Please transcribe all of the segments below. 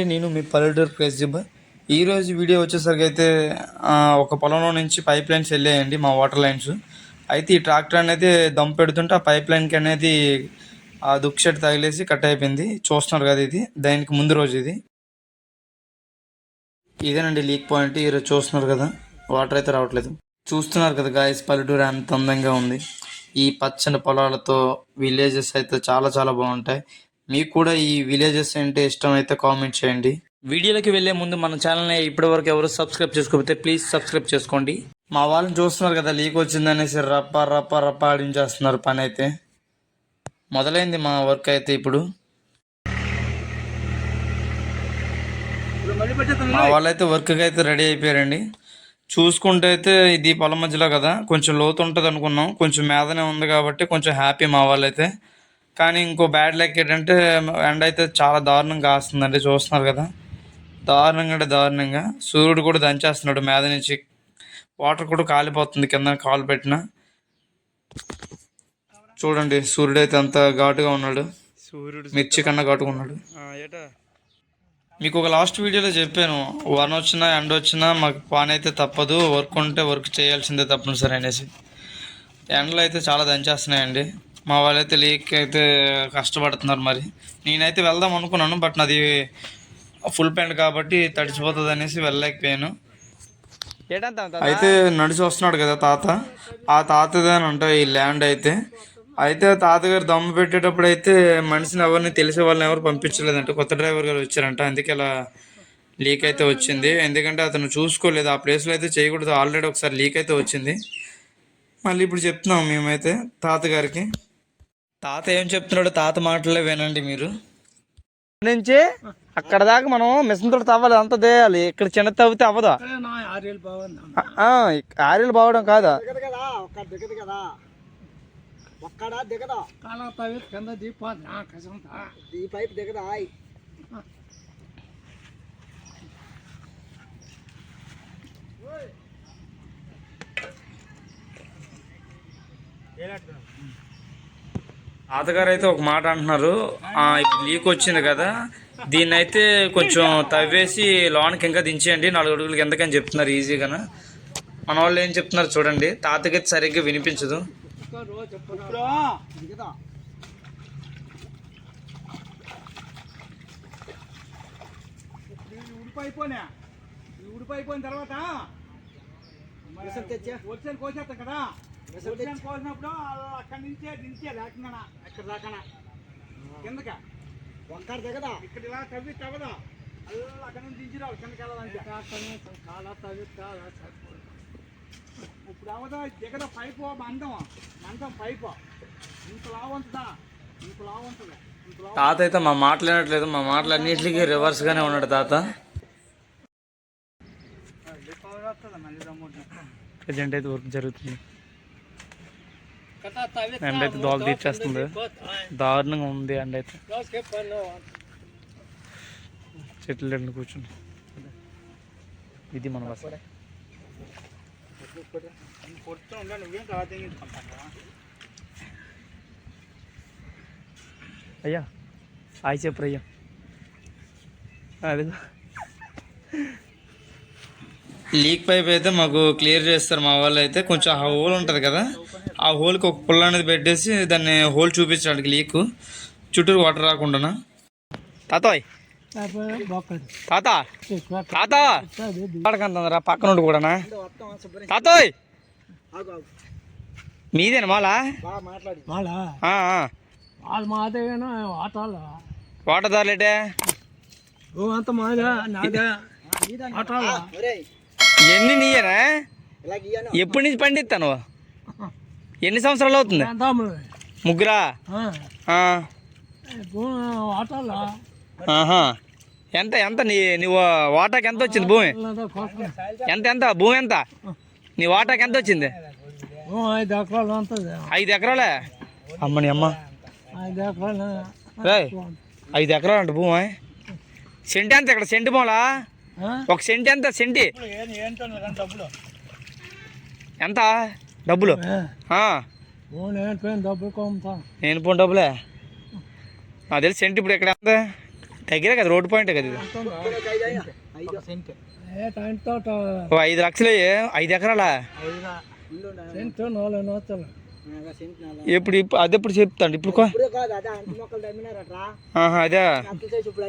అండి నేను మీ పల్లెటూరు క్రేజీ ఈరోజు వీడియో వచ్చేసరికి అయితే ఒక పొలంలో నుంచి పైప్ లైన్స్ వెళ్ళాయండి మా వాటర్ లైన్స్. అయితే ఈ ట్రాక్టర్ అనేది దమ్ పెడుతుంటే ఆ పైప్ లైన్కి అనేది ఆ దుక్కు షెడ్ తగిలేసి కట్ అయిపోయింది. చూస్తున్నారు కదా ఇది దానికి ముందు రోజు ఇది. ఇదేనండి లీక్ పాయింట్ ఈరోజు చూస్తున్నారు కదా వాటర్ అయితే రావట్లేదు. చూస్తున్నారు కదా గాయస్ పల్లెటూరు ఎంత అందంగా ఉంది. ఈ పచ్చని పొలాలతో విలేజెస్ అయితే చాలా చాలా బాగుంటాయి. మీకు కూడా ఈ విలేజెస్ అంటే ఇష్టం అయితే కామెంట్ చేయండి. వీడియోలోకి వెళ్ళే ముందు మన ఛానల్ని ఇప్పటివరకు ఎవరు సబ్స్క్రైబ్ చేసుకోకపోతే ప్లీజ్ సబ్స్క్రైబ్ చేసుకోండి. మా వాళ్ళని చూస్తున్నారు కదా లీక్ వచ్చిందనేసి రప్ప రప్ప రప్ప ఆడించేస్తున్నారు పని అయితే మొదలైంది మా వర్క్ అయితే ఇప్పుడు. మా వాళ్ళైతే వర్క్కి అయితే రెడీ అయిపోయారండి. చూసుకుంటే అయితే ఇది పొలం మధ్యలో కదా కొంచెం లోతు ఉంటుంది అనుకున్నాం కొంచెం మేదనే ఉంది కాబట్టి కొంచెం హ్యాపీ మా వాళ్ళైతే. కానీ ఇంకో బ్యాడ్ లెక్ ఏంటంటే ఎండ అయితే చాలా దారుణంగా కాస్తుందండి చూస్తున్నారు కదా. దారుణంగా అంటే దారుణంగా. సూర్యుడు కూడా దంచేస్తున్నాడు మేద నుంచి. వాటర్ కూడా కాలిపోతుంది కింద కాలు పెట్టిన. చూడండి సూర్యుడు అయితే అంత ఘాటుగా ఉన్నాడు. సూర్యుడు మిర్చి కన్నా ఘాటుగా ఉన్నాడు. ఏటా? మీకు ఒక లాస్ట్ వీడియోలో చెప్పాను వన్ వచ్చినా ఎండ వచ్చినా మాకు పని అయితే తప్పదు వర్క్ ఉంటే వర్క్ చేయాల్సిందే తప్పనిసరి అనేసి. ఎండలు అయితే చాలా దంచేస్తున్నాయండి. మా వాళ్ళైతే లీక్ అయితే కష్టపడుతున్నారు మరి. నేనైతే వెళ్దాం అనుకున్నాను బట్ నాది ఫుల్ ప్యాంట్ కాబట్టి తడిచిపోతుంది అనేసి వెళ్ళలేకపోయాను. అయితే నడిచి వస్తున్నాడు కదా తాత. ఆ తాతదేనంట ఈ ల్యాండ్ అయితే. అయితే తాతగారు దమ్ము పెట్టేటప్పుడు అయితే మనిషిని ఎవరిని తెలిసే వాళ్ళని ఎవరు పంపించలేదంట. కొత్త డ్రైవర్ గారు వచ్చారంట. అందుకే ఇలా లీక్ అయితే వచ్చింది. ఎందుకంటే అతను చూసుకోలేదు. ఆ ప్లేస్లో అయితే చేయకూడదు. ఆల్రెడీ ఒకసారి లీక్ అయితే వచ్చింది. మళ్ళీ ఇప్పుడు చెప్తున్నాం మేమైతే తాతగారికి. తాత ఏం చెప్తున్నాడో తాత మాటలే వినండి మీరు. నుంచి అక్కడ దాకా మనం మిషన్ తోటి తవ్వాలి అంత దేయాలి ఇక్కడ చిన్న తవ్వితే అవ్వదు? ఆ, ఆరేళ్ళు బావడం కాదా? దిగదు కదా దిగదు కదా. ఒక్కడ దిగదా? కింద దీపాలు కసంతా ఈ పైప్ దిగదా ఆయ్. తాతగారు అయితే ఒక మాట అంటున్నారు. ఆ, ఇప్పుడు లీక్ వచ్చింది కదా దీన్ని అయితే కొంచెం తవ్వేసి లోనికి ఇంకా దించేయండి నాలుగు అడుగులకి ఎందుకని చెప్తున్నారు ఈజీగా మన వాళ్ళు ఏం చెప్తున్నారు చూడండి తాతకి సరిగ్గా వినిపించదు. ఉడిపోయిపోయినా ఉడిపోయిపోయిన తర్వాత? వచ్చాను కోసేస్తాం కదా? తెచ్చి కోసినప్పుడు అక్కడి నుంచే దించే లేకుండా ఇక్కడ దాకా కిందక ఒక్కడ దిగదా ఇక్కడ ఇలా తవ్వి తవ్వదా. అల్లా అక్కడ నుంచి దించి రావు కిందకి వెళ్ళాలంటే. కాలా తవ్వి ఇప్పుడు అవదా దిగద పైపు మందం. మందం పైపు. ఇంత లావంతుందా ఇంత లావంతుంది తాత అయితే మా మాట్లాడట్లేదు మా మాటలన్నింటికి రివర్స్గానే ఉన్నాడు తాత. మళ్ళీ రమ్మంటే? ప్రజెంట్ అయితే వర్క్ జరుగుతుంది. ఎండ అయితే దోల తీర్చేస్తుంది. దారుణంగా ఉంది ఎండ అయితే చెట్లు రెండు కూర్చుని ఇది మన బస్ అయ్యా ఆయి చెప్పరు అయ్యా అదే లీక్ పైప్ అయితే మాకు క్లియర్ చేస్తారు మా వాళ్ళు అయితే కొంచెం ఆ హోల్ ఉంటుంది కదా. ఆ హోల్కి ఒక పుల్ల అనేది పెట్టేసి దాన్ని హోల్ చూపించడానికి లీక్. చుట్టూరు వాటర్ రాకుండా తాతోయ్. తాత. తాత. పడకంతరా పక్కన ఉండి కూడానా? తాతోయ్. మీదేనా మాలా? బాగా వాటర్ దాలేటే ఓ అంత మాదా నాదా ఎన్ని నీయనా ఎప్పటి నుంచి పండిస్తాను? ఎన్ని సంవత్సరాలు అవుతుంది? ముగ్గురా. ఎంత ఎంత నీ నీ వాటాకి ఎంత వచ్చింది భూమి? ఎంత ఎంత? భూమి ఎంత? నీ వాటాకి ఎంత వచ్చింది? ఐదు ఎకరాలు ఉంటుంది. ఐదు ఎకరాలే? అమ్మని అమ్మ. ఐదు ఎకరాలు. అంట భూమి? సెంటి ఎంత ఇక్కడ? సెంటి మూలా? ఒక సెంటి ఎంత? సెంటి? ఎంత? డబ్బులు? నేను పోను డబ్బులే నాకు తెలిసి సెంటి ఇప్పుడు ఇక్కడ ఎంత దగ్గరే కదా రోడ్ పాయింటే కదా ఇది. ఐదు సెంట్ ఓ ఐదు లక్షలు ఐదు ఎకరాలా? ఇప్పుడు ఇప్పుడు అది ఎప్పుడు చెప్తాను ఇప్పుడు ఇప్పుడు అదే ఇప్పుడు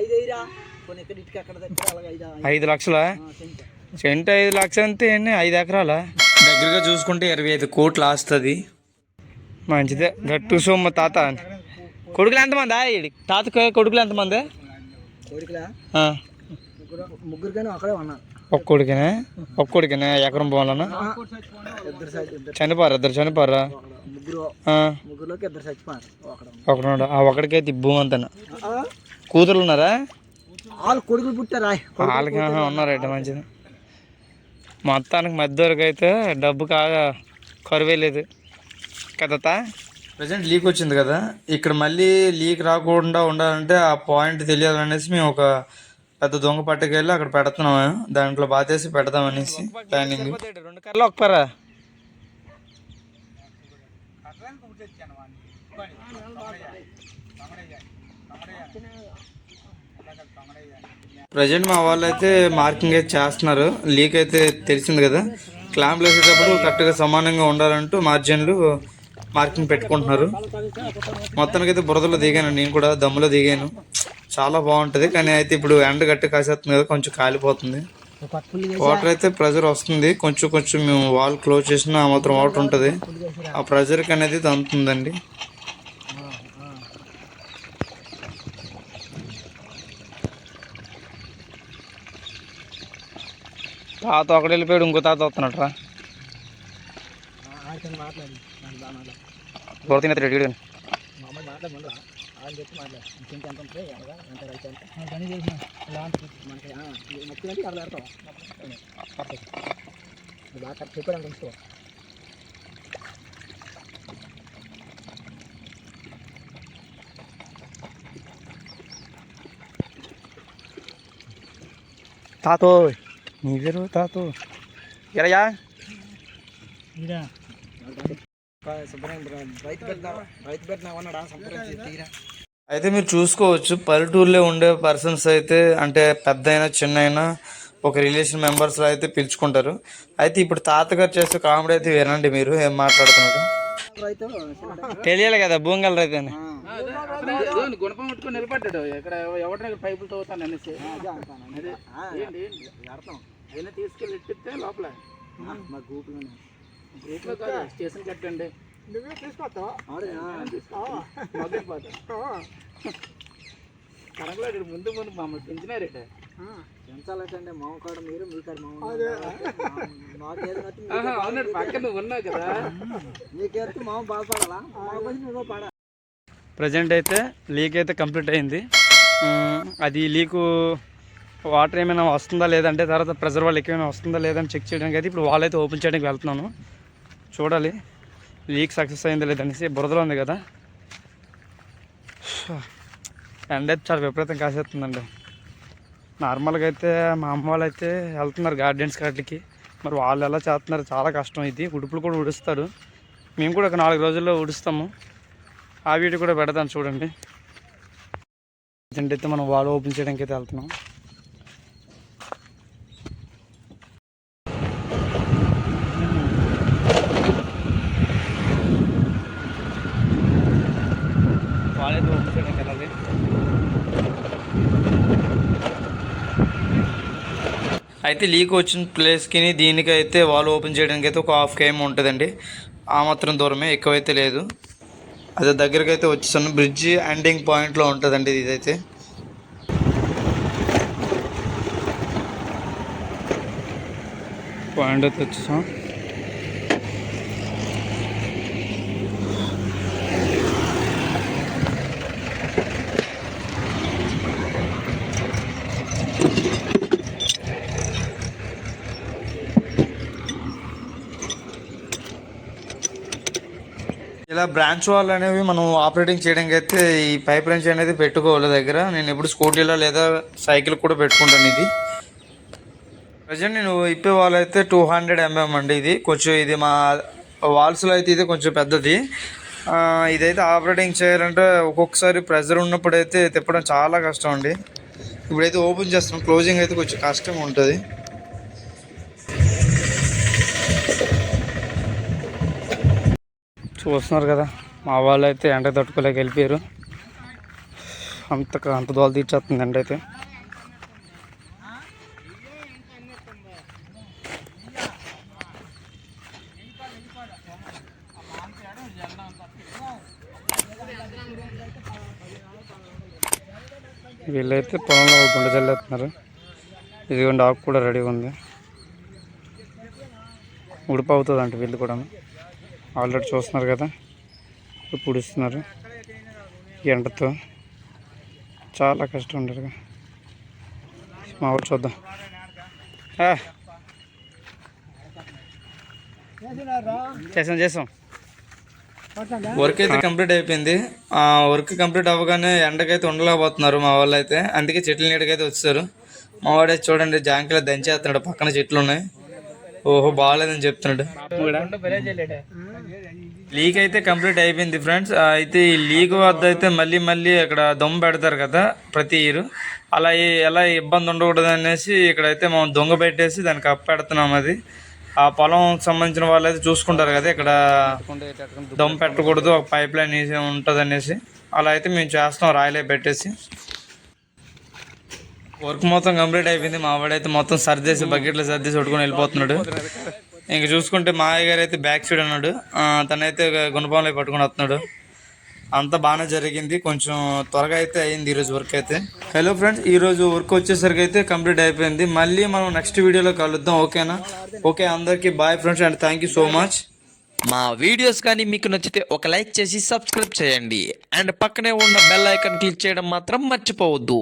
ఐదు ఎక్కడ లక్షలా? సెంట్. ఐదు లక్షలు అంతే ఎన్ని? ఐదు ఎకరాలా? దగ్గరగా చూసుకుంటే ఇరవై ఐదు కోట్లు ఆస్తుంది. మంచిదే. గట్టు సొమ్మ తాత. కొడుకులు ఎంతమంది? ఈడి తాత కొడుకులు ఎంతమంది? ఉన్నారు ఒక్క కొడుకేనా? ఒక్క కొడుకేనా? ఎకరం పోవాలన్నా ఇద్దరు సైడ్ ఇద్దరు. చనిపోరా? ఇద్దరు చనిపోరా? ఆ. ఒకడికైతే భూమి అంతా కూతురు ఉన్నారా? వాళ్ళు కొడుకులు పుట్టారా వాళ్ళకి ఆహా, ఉన్నారట మంచిది? మొత్తానికి మధ్య అయితే డబ్బు కాగా కరువే లేదు కదా ప్రజెంట్ లీక్ వచ్చింది కదా. ఇక్కడ మళ్ళీ లీక్ రాకుండా ఉండాలంటే ఆ పాయింట్ తెలియాలనేసి మేము ఒక పెద్ద దొంగ పట్టుకెళ్ళి అక్కడ పెడుతున్నాము దాంట్లో బాతేసి పెడదామనేసి ప్లానింగ్ రెండు కర్రలు ఒక ప్రజెంట్ మా వాళ్ళు అయితే మార్కింగ్ అయితే చేస్తున్నారు. లీక్ అయితే తెలిసింది కదా. క్లాంప్లు వేసేటప్పుడు కరెక్ట్గా సమానంగా ఉండాలంటూ మార్జిన్లు మార్కింగ్ పెట్టుకుంటున్నారు. మొత్తానికి అయితే బురదలో దిగాను. నేను కూడా దమ్ములో దిగాను. చాలా బాగుంటుంది. కానీ అయితే ఇప్పుడు ఎండ గట్టి కాసేస్తుంది కదా. కొంచెం కాలిపోతుంది. వాటర్ అయితే ప్రెజర్ వస్తుంది. కొంచెం కొంచెం మేము వాల్ క్లోజ్ చేసినా ఆ మాత్రం వాటర్ ఉంటుంది. ఆ ప్రెజర్కి అనేది ఇది అందుతుందండి. తాత ఒకటి వెళ్ళిపోయాడు ఇంకో తాత వస్తున్నాడు రా. మాట్లాడి మాట్లాడి బుర్ర తినేది రెడీ మా నీవేరు తాతో ఎరయా అయితే మీరు చూసుకోవచ్చు పల్లెటూరులో ఉండే పర్సన్స్ అయితే అంటే పెద్ద అయినా చిన్న అయినా ఒక రిలేషన్ మెంబర్స్ అయితే పిలుచుకుంటారు. అయితే ఇప్పుడు తాతగారు చేసే కామెడీ అయితే వినండి మీరు ఏం మాట్లాడుతున్నారు? తెలియాలి కదా భూంగల్ రైతు అని. గుణపం పట్టుకొని నిలబడ్డాడు. ఇక్కడ ఎవరి పైపులు తవ్వుతాను అనేసి. పెడతాం అయినా తీసుకెళ్ళి ఇట్టిస్తే లోపల. మా గ్రూప్లోనే. గ్రూప్లో కాదు స్టేషన్ కట్టండి. నువ్వే తీసుకొస్తావా? కనకలాడు ముందు ముందు మమ్మల్ని పెంచినారేట పెంచాలంటే మామ కాడ మీరు మీ కాడ మామ అవునండి పక్కన నువ్వు ఉన్నావు కదా. మీకేస్తే మామ బాధపడాలా? మా నువ్వు పడా? ప్రజెంట్ అయితే లీక్ అయితే కంప్లీట్ అయింది. అది లీకు వాటర్ ఏమైనా వస్తుందా లేదంటే తర్వాత ప్రెజర్ వాళ్ళు ఏమైనా వస్తుందా లేదని చెక్ చేయడానికి అయితే ఇప్పుడు వాళ్ళైతే అయితే ఓపెన్ చేయడానికి వెళ్తున్నాను. చూడాలి. లీక్ సక్సెస్ అయిందా లేదనేసి బురదలో ఉంది కదా. ఎండ అయితే చాలా విపరీతం కాసేస్తుందండి. నార్మల్గా అయితే మా అమ్మ వాళ్ళు అయితే వెళ్తున్నారు గార్డెన్స్ కాటికి మరి వాళ్ళు ఎలా చేస్తున్నారు? చాలా కష్టం ఇది. ఉడుపులు కూడా ఉడుస్తారు. మేము కూడా ఒక నాలుగు రోజుల్లో ఉడుస్తాము. ఆ వీడియో కూడా పెడతాను చూడండి. అయితే మనం వాల్ ఓపెన్ చేయడానికి అయితే వెళ్తున్నాం. అయితే ఓపెన్ చేయడానికి అయితే లీక్ వచ్చిన ప్లేస్కి దీనికైతే వాల్ ఓపెన్ చేయడానికి అయితే ఒక హాఫ్ కేమ్ ఉంటుందండి. ఆ మాత్రం దూరమే ఎక్కువైతే లేదు. అదే దగ్గరికి అయితే వచ్చేసాను బ్రిడ్జ్ ఎండింగ్ పాయింట్లో ఉంటుందండి ఇదైతే. పాయింట్ అయితే వచ్చేసాం. ఇలా బ్రాంచ్ వాళ్ళు అనేవి మనం ఆపరేటింగ్ చేయడానికి అయితే ఈ పైప్ లైన్స్ అనేది పెట్టుకోవాలి దగ్గర. నేను ఎప్పుడు స్కూటీలో లేదా సైకిల్ కూడా పెట్టుకుంటాను ఇది. ప్రజెంట్ నేను ఇప్పే వాళ్ళైతే అయితే టూ హండ్రెడ్ ఎంఎం అండి ఇది. కొంచెం ఇది మా వాల్స్లో అయితే ఇది కొంచెం పెద్దది. ఇదైతే ఆపరేటింగ్ చేయాలంటే ఒక్కొక్కసారి ప్రెజర్ ఉన్నప్పుడు అయితే తిప్పడం చాలా కష్టం అండి. ఇప్పుడైతే ఓపెన్ చేస్తున్నాం. క్లోజింగ్ అయితే కొంచెం కష్టంగా ఉంటుంది. చూస్తున్నారు కదా. మా వాళ్ళు అయితే ఎండ తట్టుకోలేక వెళ్ళిపోయారు. అంత అంత దోలు తీర్చేస్తుంది ఎండ అయితే. వీళ్ళైతే పొలంలో గుండె చల్లేస్తున్నారు ఇదిగోండి ఆకు కూడా రెడీగా ఉంది. ఉడిపోతుంది అంటే వీళ్ళు కూడా ఆల్రెడీ చూస్తున్నారు కదా. ఇప్పుడు పుడుస్తున్నారు. ఎండతో చాలా కష్టం ఉండరు మా ఊరు చూద్దాం. చేసాం చేసాం. వర్క్ అయితే కంప్లీట్ అయిపోయింది. ఆ వర్క్ కంప్లీట్ అవ్వగానే ఎండకైతే ఉండలేకపోతున్నారు మా వాళ్ళు అయితే అందుకే చెట్ల నీడకైతే వచ్చారు మా వాడే చూడండి జాంకిలో దంచేస్తున్నాడు. పక్కన చెట్లు ఉన్నాయి. ఓహో బాగాలేదని చెప్తున్నాడు. లీక్ అయితే కంప్లీట్ అయిపోయింది ఫ్రెండ్స్. అయితే ఈ లీక్ వద్ద అయితే మళ్ళీ మళ్ళీ అక్కడ దొంగ పెడతారు కదా ప్రతి ఇయర్. అలా ఎలా ఇబ్బంది ఉండకూడదు అనేసి ఇక్కడైతే మనం దొంగ పెట్టేసి దానికి అప్పెడుతున్నాం అది. ఆ పొలం సంబంధించిన వాళ్ళు అయితే చూసుకుంటారు కదా ఇక్కడ దమ్ పెట్టకూడదు ఒక పైప్ లైన్ ఉంటుంది అనేసి అలా అయితే మేము చేస్తాం రాయిలే పెట్టేసి. వర్క్ మొత్తం కంప్లీట్ అయిపోయింది. మా వాడైతే మొత్తం సర్దేసి బకెట్లో సర్దేసి కొట్టుకొని వెళ్ళిపోతున్నాడు. ఇంక చూసుకుంటే మా గారు అయితే బ్యాక్ సైడ్ అన్నాడు తనైతే గుణపంలో పట్టుకొని వస్తున్నాడు. అంతా బాగానే జరిగింది. కొంచెం త్వరగా అయితే అయింది ఈరోజు వర్క్ అయితే. హలో ఫ్రెండ్స్ ఈరోజు వర్క్ వచ్చేసరికి అయితే కంప్లీట్ అయిపోయింది. మళ్ళీ మనం నెక్స్ట్ వీడియోలో కలుద్దాం ఓకేనా ఓకే అందరికీ bye friends and thank you so much మా వీడియోస్ కానీ మీకు నచ్చితే ఒక లైక్ చేసి సబ్స్క్రైబ్ చేయండి. అండ్ పక్కనే ఉన్న బెల్ ఐకాన్ క్లిక్ చేయడం మాత్రం మర్చిపోవద్దు.